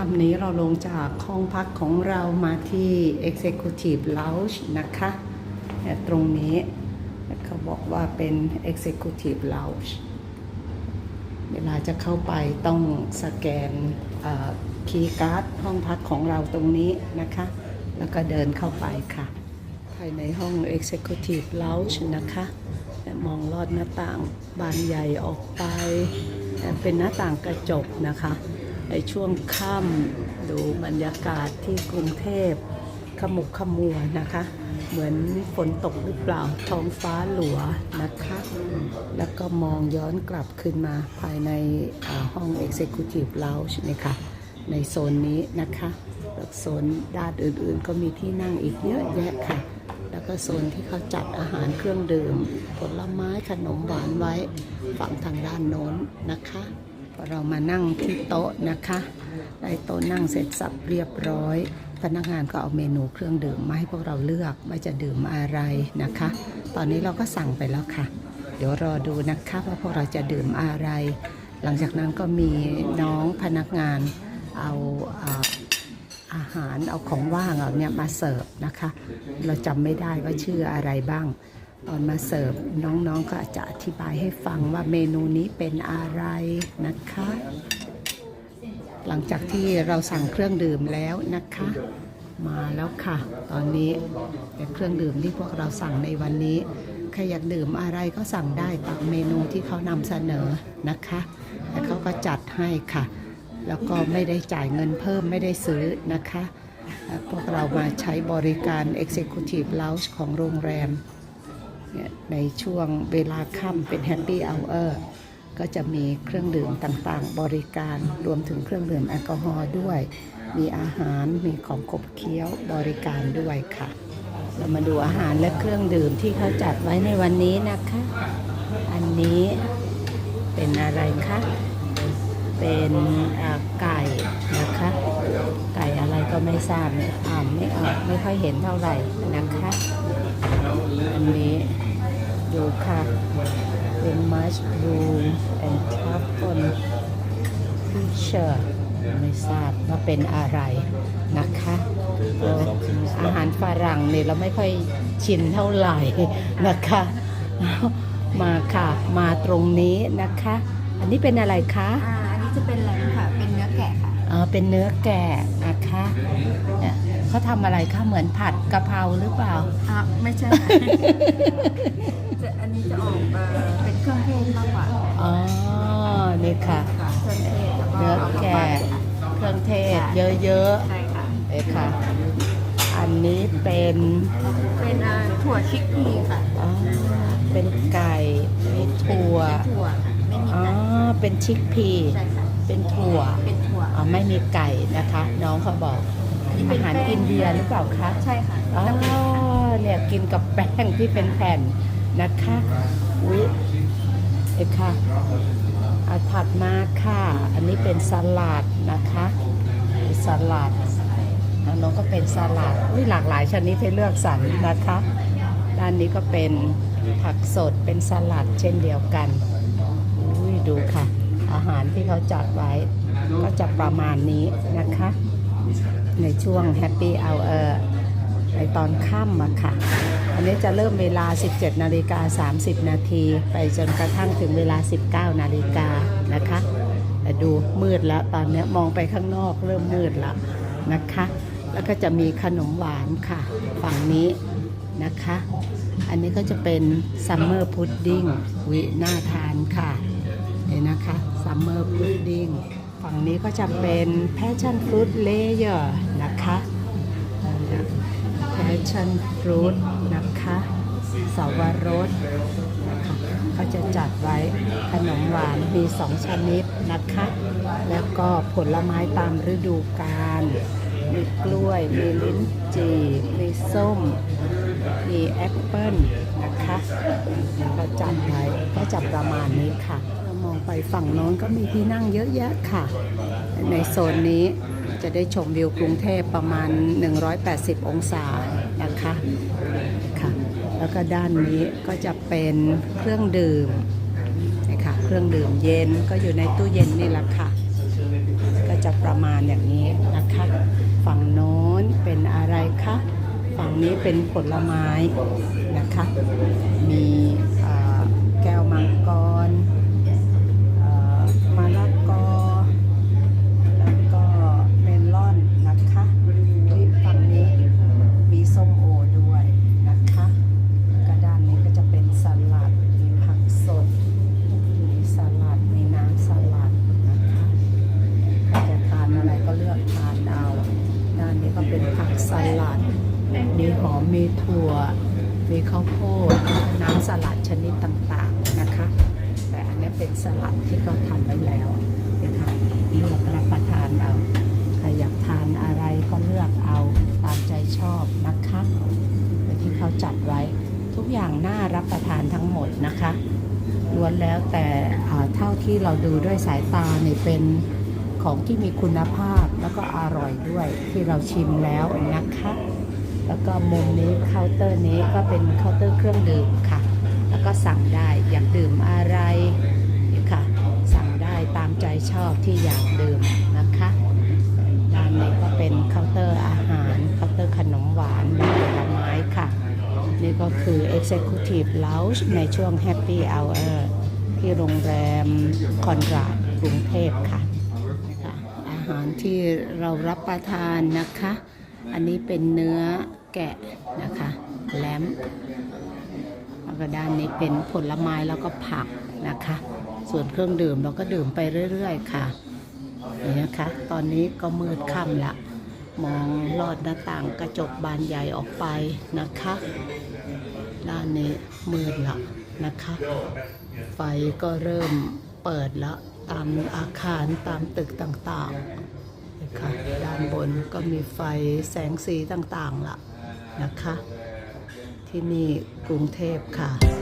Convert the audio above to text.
ค่ำนี้เราลงจากห้องพักของเรามาที่ Executive Lounge นะคะ ตรงนี้เขาบอกว่าเป็น Executive Lounge เวลาจะเข้าไปต้องสแกนคีย์การ์ดห้องพักของเราตรงนี้นะคะ แล้วก็เดินเข้าไปค่ะ ภายในห้อง Executive Lounge นะคะมองลอดหน้าต่างบานใหญ่ออกไป เป็นหน้าต่างกระจกนะคะ ในช่วงค่ำดูบรรยากาศที่กรุงเทพขมุกขมัวนะคะ เหมือนฝนตกหรือเปล่าท้องฟ้าหลัวนะคะ แล้วก็มองย้อนกลับขึ้นมาภายในห้อง Executive Lounge นี่ค่ะในโซนนี้นะคะแล้วโซนด้านอื่นๆ ก็มีที่นั่งอีกเยอะแยะค่ะ แล้วก็โซนที่เขาจัดอาหารเครื่องดื่ม ผลไม้ขนมหวานไว้ฝั่งทางด้านโน้นนะคะ เรามานั่งที่โต๊ะนะคะได้โต๊ะนั่งเสร็จสับเรียบร้อย พนักงานก็เอาเมนูเครื่องดื่มมาให้พวกเราเลือกว่าจะดื่มอะไรนะคะ ตอนนี้เราก็สั่งไปแล้วค่ะ เดี๋ยวรอดูนะคะว่าพวกเราจะดื่มอะไร หลังจากนั้นก็มีน้องพนักงานเอาอาอาหารเอาของว่างเอาเนี่ยมาเสิร์ฟนะคะ เราจำไม่ได้ว่าชื่ออะไรบ้าง ตอนมาเสิร์ฟน้องๆก็จะอธิบายให้ฟังว่าเมนูนี้เป็นอะไรนะคะ หลังจากที่เราสั่งเครื่องดื่มแล้วนะคะ มาแล้วค่ะ ตอนนี้เครื่องดื่มที่พวกเราสั่งในวันนี้ใครอยากดื่มอะไรก็สั่งได้ตามเมนูที่เขานำเสนอนะคะแล้วเขาก็จัดให้ค่ะ แล้วก็ไม่ได้จ่ายเงินเพิ่มไม่ได้ซื้อนะคะ พวกเรามาใช้บริการ Executive Lounge ของโรงแรม เนี่ยในช่วงเวลาค่ำเป็น Happy Hour ก็จะมีเครื่องดื่มต่างๆ บริการรวมถึงเครื่องดื่มแอลกอฮอล์ด้วย มีอาหารมีของขบเคี้ยวบริการด้วยค่ะ เรามาดูอาหารและเครื่องดื่มที่เขาจัดไว้ในวันนี้นะคะ อันนี้เป็นอะไรคะ เป็นไก่นะคะ ไก่อะไรก็ไม่ทราบเนี่ยอ่านไม่ออกไม่ค่อยเห็นเท่าไหร่นะคะ อันนี้ดูค่ะเป็นมัชบรูมแอนทัฟฟอนฟิชเชอร์ไม่ทราบว่าเป็นอะไรนะคะอาหารฝรั่งเนี่ยเราไม่ค่อยชินเท่าไหร่นะคะ มาค่ะ มาตรงนี้นะคะ อันนี้เป็นอะไรคะ อ่า อันนี้จะเป็นแหลมค่ะ เป็นเนื้อแกะค่ะ เป็นเนื้อแกะนะคะเนี่ยเขาทำอะไรคะเหมือนผัดกะเพราหรือเปล่า อ่าไม่ใช่ค่ะจะอันนี้จะออกมาเป็นเครื่องเทศมากกว่าอ๋อนี่ค่ะ ค่ะเครื่องเทศแล้วก็เนื้อเอามาแกะปั้นเครื่องเทศเยอะใช่ค่ะ ๆเลยค่ะ อันนี้เป็นเป็นอ่าถั่วชิคพีค่ะอ๋อเป็นไก่มีถั่ว เป็นถั่วค่ะไม่มีอ๋อ ไก่เป็นชิคพี ใช่ค่ะ เป็นถั่วเป็นถั่วอ๋อไม่มีไก่นะคะ น้องเขาบอกอันนี้เป็อานหารแป้งอินเดียหรือเปล่าคะใช่ค่ะอ๋อจะเป็นค่ะเนี่ยกินกับแป้งที่เป็นแผ่นนะคะอุ๊ยเอกค่ะอาถัดมาค่ะ อันนี้เป็นสลัดนะคะสลัดทางโน้องก็เป็นสลัดอุ้ยหลากหลายชนิดให้เลือกสรรนะคะ ด้านนี้ก็เป็นผักสดเป็นสลัดเช่นเดียวกันอุ้ยดูค่ะ อาหารที่เขาจัดไว้ ก็จะประมาณนี้นะคะ ในช่วง Happy Hour ในตอนค่ำอะค่ะ อันนี้จะเริ่มเวลา 17 นาฬิกา 30 นาที ไปจนกระทั่งถึงเวลา 19 นาฬิกานะคะแต่ดูมืดแล้วตอนนี้มองไปข้างนอกเริ่มมืดแล้วนะคะ แล้วก็จะมีขนมหวานค่ะ ฝั่งนี้นะคะ อันนี้ก็จะเป็นซัมเมอร์พุดดิ้งวิน่าทานค่ะ เลยนะคะซัมเมอร์พุดดิ้งฝั่งนี้ก็จะเป็นแพชชั่นฟรุตเลเยอร์นะคะแพชชั่นฟรุตนะคะสาวรสนะคะเขาจะจัดไว้ขนมหวานมีสองชนิดนะคะ แล้วก็ผลไม้ตามฤดูกาลมีกล้วย มีลิ้นจี่ มีส้ม มีแอปเปิ้ลนะคะก็จัดไว้ก็จะประมาณนี้ค่ะ องไปฝั่งโน้นก็มีที่นั่งเยอะแยะค่ะ ในโซนนี้จะได้ชมวิวกรุงเทพประมาณ 180 องศานะคะค่ะ แล้วก็ด้านนี้ก็จะเป็นเครื่องดื่มนะคะเครื่องดื่มเย็นก็อยู่ในตู้เย็นนี่แหละค่ะ ก็จะประมาณอย่างนี้นะคะ ฝั่งโน้นเป็นอะไรคะฝั่งนี้เป็นผลไม้นะคะ มีแก้วมังกร มีถั่ว มีข้าวโพด น้ำสลัดชนิดต่างๆนะคะ แต่อันนี้เป็นสลัดที่เขาทำไว้แล้วนะคะเลือกรับประทานเอาใครอยากทานอะไรก็เลือกเอาตามใจชอบนะคะที่เขาจัดไว้ทุกอย่างน่ารับประทานทั้งหมดนะคะล้วนแล้วแต่เท่าที่เราดูด้วยสายตาเนี่ยเป็นของที่มีคุณภาพแล้วก็อร่อยด้วยที่เราชิมแล้วนะคะ แล้วก็มุมนี้เคาน์เตอร์นี้ก็เป็นเคาน์เตอร์เครื่องดื่มค่ะ แล้วก็สั่งได้อยากดื่มอะไรค่ะ สั่งได้ตามใจชอบที่อยากดื่มนะคะด้านนี้ก็เป็นเคาน์เตอร์อาหารเคาน์เตอร์ขนมหวานและผลไม้ค่ะ นี่ก็คือ Executive Lounge ในช่วง Happy Hour ที่โรงแรมคอนราดกรุงเทพค่ะ อาหารที่เรารับประทานนะคะ อันนี้เป็นเนื้อ แกะนะคะแลมแล้วก็ด้านนี้เป็นผลไม้แล้วก็ผักนะคะ ส่วนเครื่องดื่มเราก็ดื่มไปเรื่อย ๆ ค่ะนี่นะคะ ตอนนี้ก็มืดค่ำละ มองลอดหน้าต่างกระจกบานใหญ่ออกไปนะคะ ด้านนี้มืดละนะคะ ไฟก็เริ่มเปิดแล้วตามอาคารตามตึกต่างๆนะคะด้านบนก็มีไฟแสงสีต่างๆละ นะคะ ที่นี่กรุงเทพค่ะ